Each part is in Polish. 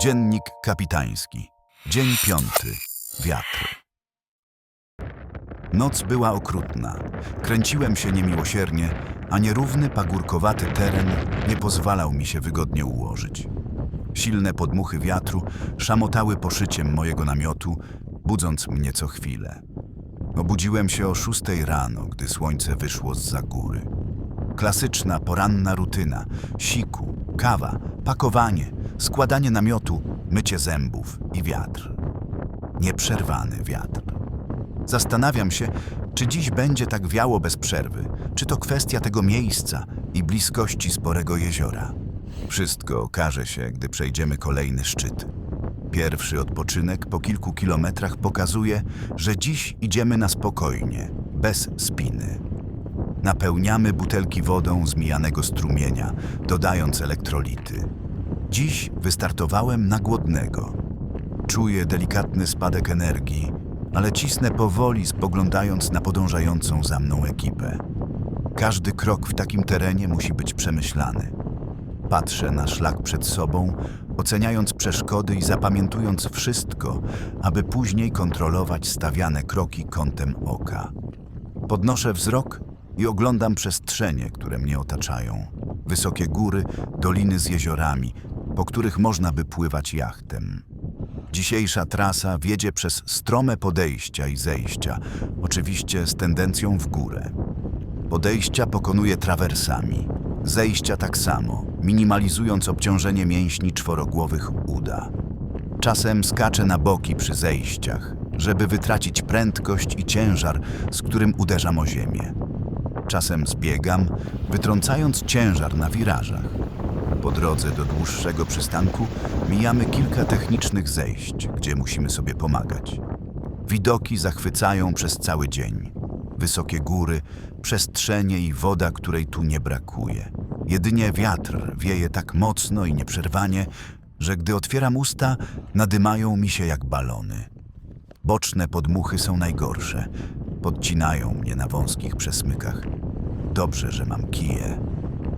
Dziennik kapitański. Dzień piąty. Wiatr. Noc była okrutna. Kręciłem się niemiłosiernie, a nierówny, pagórkowaty teren nie pozwalał mi się wygodnie ułożyć. Silne podmuchy wiatru szamotały poszyciem mojego namiotu, budząc mnie co chwilę. Obudziłem się o szóstej rano, gdy słońce wyszło z góry. Klasyczna poranna rutyna: siku, kawa, pakowanie, składanie namiotu, mycie zębów i wiatr. Nieprzerwany wiatr. Zastanawiam się, czy dziś będzie tak wiało bez przerwy, czy to kwestia tego miejsca i bliskości sporego jeziora. Wszystko okaże się, gdy przejdziemy kolejny szczyt. Pierwszy odpoczynek po kilku kilometrach pokazuje, że dziś idziemy na spokojnie, bez spiny. Napełniamy butelki wodą z mijanego strumienia, dodając elektrolity. Dziś wystartowałem na głodnego. Czuję delikatny spadek energii, ale cisnę powoli, spoglądając na podążającą za mną ekipę. Każdy krok w takim terenie musi być przemyślany. Patrzę na szlak przed sobą, oceniając przeszkody i zapamiętując wszystko, aby później kontrolować stawiane kroki kątem oka. Podnoszę wzrok i oglądam przestrzenie, które mnie otaczają. Wysokie góry, doliny z jeziorami, po których można by pływać jachtem. Dzisiejsza trasa wiedzie przez strome podejścia i zejścia, oczywiście z tendencją w górę. Podejścia pokonuje trawersami, zejścia tak samo, minimalizując obciążenie mięśni czworogłowych uda. Czasem skaczę na boki przy zejściach, żeby wytracić prędkość i ciężar, z którym uderzam o ziemię. Czasem zbiegam, wytrącając ciężar na wirażach. Po drodze do dłuższego przystanku mijamy kilka technicznych zejść, gdzie musimy sobie pomagać. Widoki zachwycają przez cały dzień. Wysokie góry, przestrzenie i woda, której tu nie brakuje. Jedynie wiatr wieje tak mocno i nieprzerwanie, że gdy otwieram usta, nadymają mi się jak balony. Boczne podmuchy są najgorsze. Podcinają mnie na wąskich przesmykach. Dobrze, że mam kije.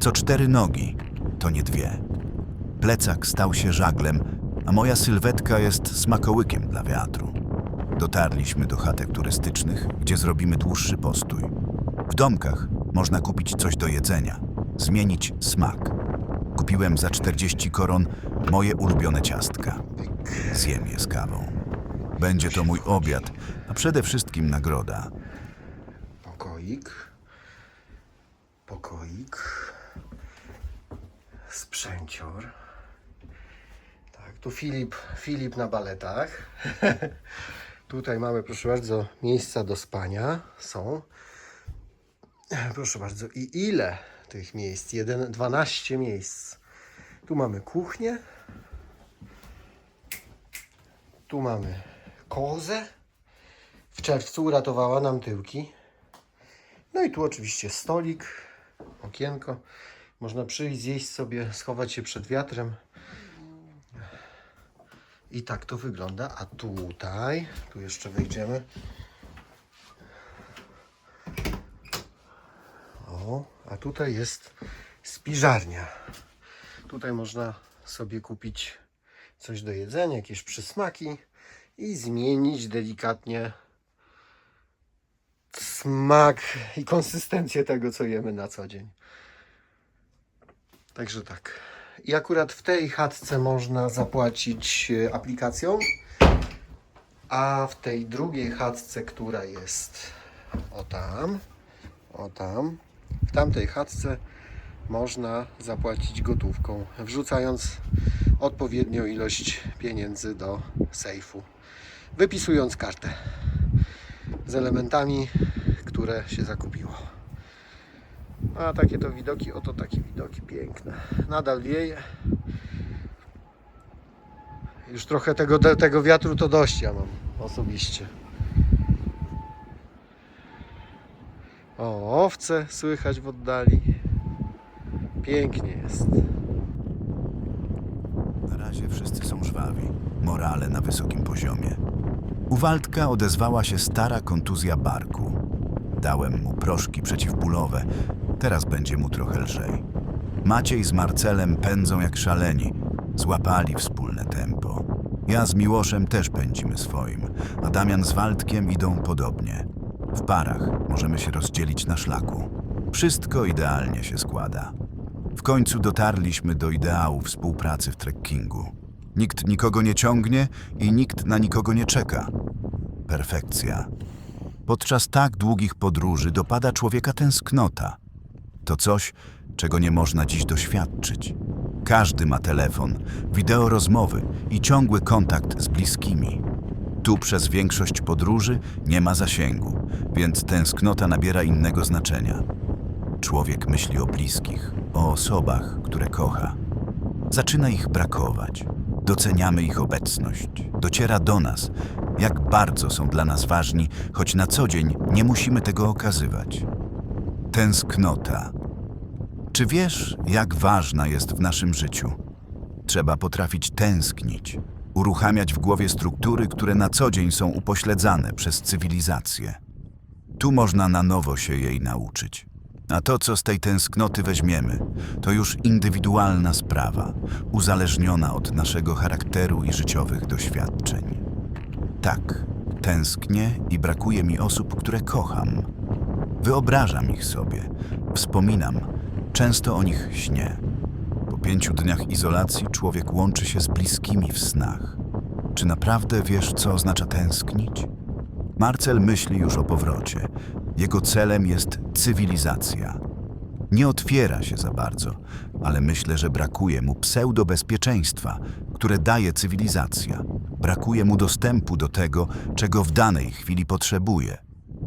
Co cztery nogi, to nie dwie. Plecak stał się żaglem, a moja sylwetka jest smakołykiem dla wiatru. Dotarliśmy do chatek turystycznych, gdzie zrobimy dłuższy postój. W domkach można kupić coś do jedzenia, zmienić smak. Kupiłem za 40 koron moje ulubione ciastka. Zjem je z kawą. Będzie to mój obiad, a przede wszystkim nagroda. Pokoik. Pokoik. Sprzęcior. Tak, tu Filip, Filip na baletach. Tutaj mamy, proszę bardzo, miejsca do spania są. Proszę bardzo, i ile tych miejsc? Jeden, 12 miejsc. Tu mamy kuchnię. Tu mamy kozę. W czerwcu uratowała nam tyłki. No i tu oczywiście stolik, okienko. Można przyjść, zjeść sobie, schować się przed wiatrem. I tak to wygląda. A tutaj, tu jeszcze wejdziemy. O, a tutaj jest spiżarnia. Tutaj można sobie kupić coś do jedzenia, jakieś przysmaki i zmienić delikatnie smak i konsystencję tego, co jemy na co dzień. Także tak. I akurat w tej chatce można zapłacić e, aplikacją, a w tej drugiej chatce, która jest o tam, o tam, w tamtej chatce można zapłacić gotówką, wrzucając odpowiednią ilość pieniędzy do sejfu, wypisując kartę z elementami, które się zakupiło. A takie to widoki, oto takie widoki piękne. Nadal wieje. Już trochę tego, te- tego wiatru to dość ja mam osobiście. O, owce słychać w oddali. Pięknie jest. Na razie wszyscy są żwawi, morale na wysokim poziomie. U Waldka odezwała się stara kontuzja barku. Dałem mu proszki przeciwbólowe, teraz będzie mu trochę lżej. Maciej z Marcelem pędzą jak szaleni. Złapali wspólne tempo. Ja z Miłoszem też pędzimy swoim, a Damian z Waldkiem idą podobnie. W parach możemy się rozdzielić na szlaku. Wszystko idealnie się składa. W końcu dotarliśmy do ideału współpracy w trekkingu. Nikt nikogo nie ciągnie i nikt na nikogo nie czeka. Perfekcja. Podczas tak długich podróży dopada człowieka tęsknota. To coś, czego nie można dziś doświadczyć. Każdy ma telefon, wideo rozmowy i ciągły kontakt z bliskimi. Tu przez większość podróży nie ma zasięgu, więc tęsknota nabiera innego znaczenia. Człowiek myśli o bliskich, o osobach, które kocha. Zaczyna ich brakować. Doceniamy ich obecność. Dociera do nas, jak bardzo są dla nas ważni, choć na co dzień nie musimy tego okazywać. Tęsknota. Czy wiesz, jak ważna jest w naszym życiu? Trzeba potrafić tęsknić, uruchamiać w głowie struktury, które na co dzień są upośledzane przez cywilizację. Tu można na nowo się jej nauczyć. A to, co z tej tęsknoty weźmiemy, to już indywidualna sprawa, uzależniona od naszego charakteru i życiowych doświadczeń. Tak, tęsknię i brakuje mi osób, które kocham. Wyobrażam ich sobie, wspominam, często o nich śnię. Po pięciu dniach izolacji człowiek łączy się z bliskimi w snach. Czy naprawdę wiesz, co oznacza tęsknić? Marcel myśli już o powrocie. Jego celem jest cywilizacja. Nie otwiera się za bardzo, ale myślę, że brakuje mu pseudobezpieczeństwa, które daje cywilizacja. Brakuje mu dostępu do tego, czego w danej chwili potrzebuje.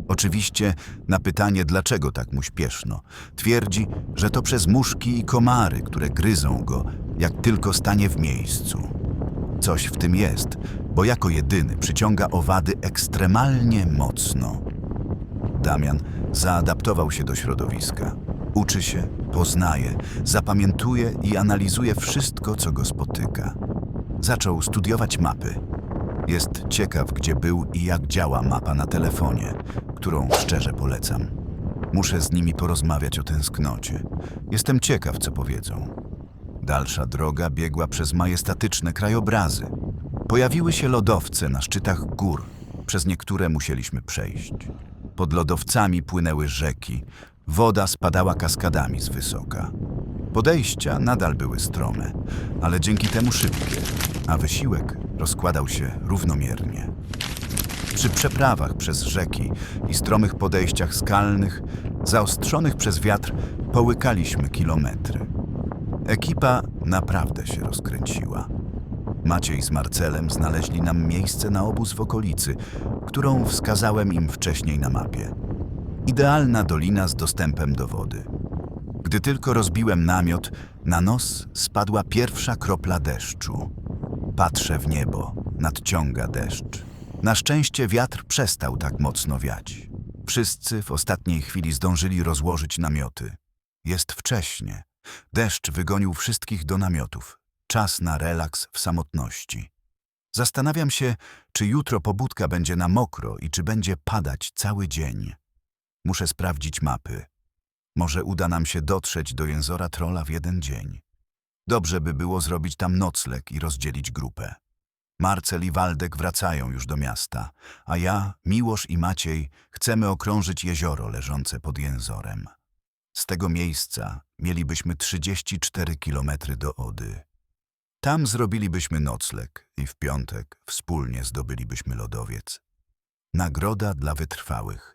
Oczywiście na pytanie, dlaczego tak mu śpieszno, twierdzi, że to przez muszki i komary, które gryzą go, jak tylko stanie w miejscu. Coś w tym jest, bo jako jedyny przyciąga owady ekstremalnie mocno. Damian zaadaptował się do środowiska. Uczy się, poznaje, zapamiętuje i analizuje wszystko, co go spotyka. Zaczął studiować mapy. Jest ciekaw, gdzie był i jak działa mapa na telefonie, którą szczerze polecam. Muszę z nimi porozmawiać o tęsknocie. Jestem ciekaw, co powiedzą. Dalsza droga biegła przez majestatyczne krajobrazy. Pojawiły się lodowce na szczytach gór, przez niektóre musieliśmy przejść. Pod lodowcami płynęły rzeki, woda spadała kaskadami z wysoka. Podejścia nadal były strome, ale dzięki temu szybkie, a wysiłek rozkładał się równomiernie. Przy przeprawach przez rzeki i stromych podejściach skalnych, zaostrzonych przez wiatr, połykaliśmy kilometry. Ekipa naprawdę się rozkręciła. Maciej z Marcelem znaleźli nam miejsce na obóz w okolicy, którą wskazałem im wcześniej na mapie. Idealna dolina z dostępem do wody. Gdy tylko rozbiłem namiot, na nos spadła pierwsza kropla deszczu. Patrzę w niebo, nadciąga deszcz. Na szczęście wiatr przestał tak mocno wiać. Wszyscy w ostatniej chwili zdążyli rozłożyć namioty. Jest wcześnie. Deszcz wygonił wszystkich do namiotów. Czas na relaks w samotności. Zastanawiam się, czy jutro pobudka będzie na mokro i czy będzie padać cały dzień. Muszę sprawdzić mapy. Może uda nam się dotrzeć do jęzora Trola w jeden dzień. Dobrze by było zrobić tam nocleg i rozdzielić grupę. Marcel i Waldek wracają już do miasta, a ja, Miłosz i Maciej chcemy okrążyć jezioro leżące pod jęzorem. Z tego miejsca mielibyśmy 34 kilometry do Ody. Tam zrobilibyśmy nocleg i w piątek wspólnie zdobylibyśmy lodowiec. Nagroda dla wytrwałych.